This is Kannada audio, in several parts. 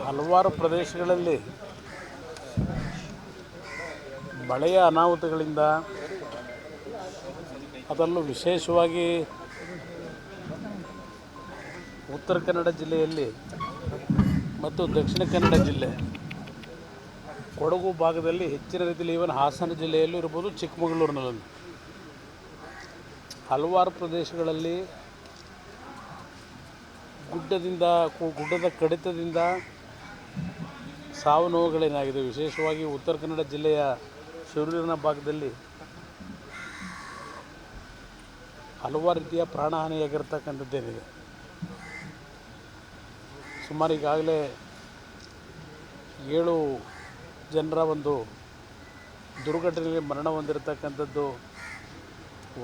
ಹಲವಾರು ಪ್ರದೇಶಗಳಲ್ಲಿ ಮಳೆಯ ಅನಾಹುತಗಳಿಂದ ಅದರಲ್ಲೂ ವಿಶೇಷವಾಗಿ ಉತ್ತರ ಕನ್ನಡ ಜಿಲ್ಲೆಯಲ್ಲಿ ಮತ್ತು ದಕ್ಷಿಣ ಕನ್ನಡ ಜಿಲ್ಲೆ, ಕೊಡಗು ಭಾಗದಲ್ಲಿ ಹೆಚ್ಚಿನ ರೀತಿಯಲ್ಲಿ ಈವನ್ ಹಾಸನ ಜಿಲ್ಲೆಯಲ್ಲೂ ಇರ್ಬೋದು, ಚಿಕ್ಕಮಗಳೂರಿನಲ್ಲಿ. ಹಲವಾರು ಪ್ರದೇಶಗಳಲ್ಲಿ ಗುಡ್ಡದಿಂದ ಗುಡ್ಡದ ಕಡಿತದಿಂದ ಸಾವು ನೋವುಗಳೇನಾಗಿದೆ ವಿಶೇಷವಾಗಿ ಉತ್ತರ ಕನ್ನಡ ಜಿಲ್ಲೆಯ ಶಿವರೂರಿನ ಭಾಗದಲ್ಲಿ ಹಲವಾರು ರೀತಿಯ ಪ್ರಾಣಹಾನಿಯಾಗಿರ್ತಕ್ಕಂಥದ್ದೇನಿದೆ? ಸುಮಾರು ಈಗಾಗಲೇ ಏಳು ಜನರ ಒಂದು ದುರ್ಘಟನೆಯಲ್ಲಿ ಮರಣ ಹೊಂದಿರತಕ್ಕಂಥದ್ದು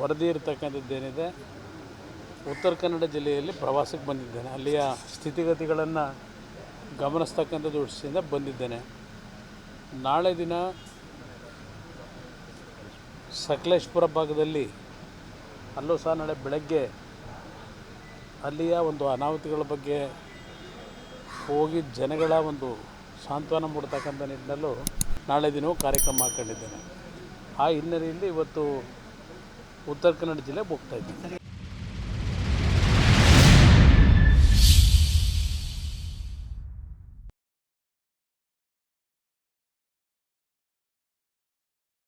ವರದಿ ಇರತಕ್ಕಂಥದ್ದೇನಿದೆ? ಉತ್ತರ ಕನ್ನಡ ಜಿಲ್ಲೆಯಲ್ಲಿ ಪ್ರವಾಸಕ್ಕೆ ಬಂದಿದ್ದೇನೆ. ಅಲ್ಲಿಯ ಸ್ಥಿತಿಗತಿಗಳನ್ನು ಗಮನಿಸ್ತಕ್ಕಂಥ ದೃಷ್ಟಿಯಿಂದ ಬಂದಿದ್ದೇನೆ. ನಾಳೆ ದಿನ ಸಕಲೇಶ್ಪುರ ಭಾಗದಲ್ಲಿ ಅಲ್ಲೂ ಸಹ ನಾಳೆ ಬೆಳಗ್ಗೆ ಅಲ್ಲಿಯ ಒಂದು ಅನಾಹುತಿಗಳ ಬಗ್ಗೆ ಹೋಗಿ ಜನಗಳ ಒಂದು ಸಾಂತ್ವನ ಮೂಡ್ತಕ್ಕಂಥ ನಿಟ್ಟಿನಲ್ಲೂ ನಾಳೆ ದಿನವೂ ಕಾರ್ಯಕ್ರಮ ಹಾಕ್ಕೊಂಡಿದ್ದೇನೆ ಆ ಹಿನ್ನೆಲೆಯಲ್ಲಿ ಇವತ್ತು ಉತ್ತರ ಕನ್ನಡ ಜಿಲ್ಲೆಗೆ ಹೋಗ್ತಾ ಇದ್ದೀನಿ.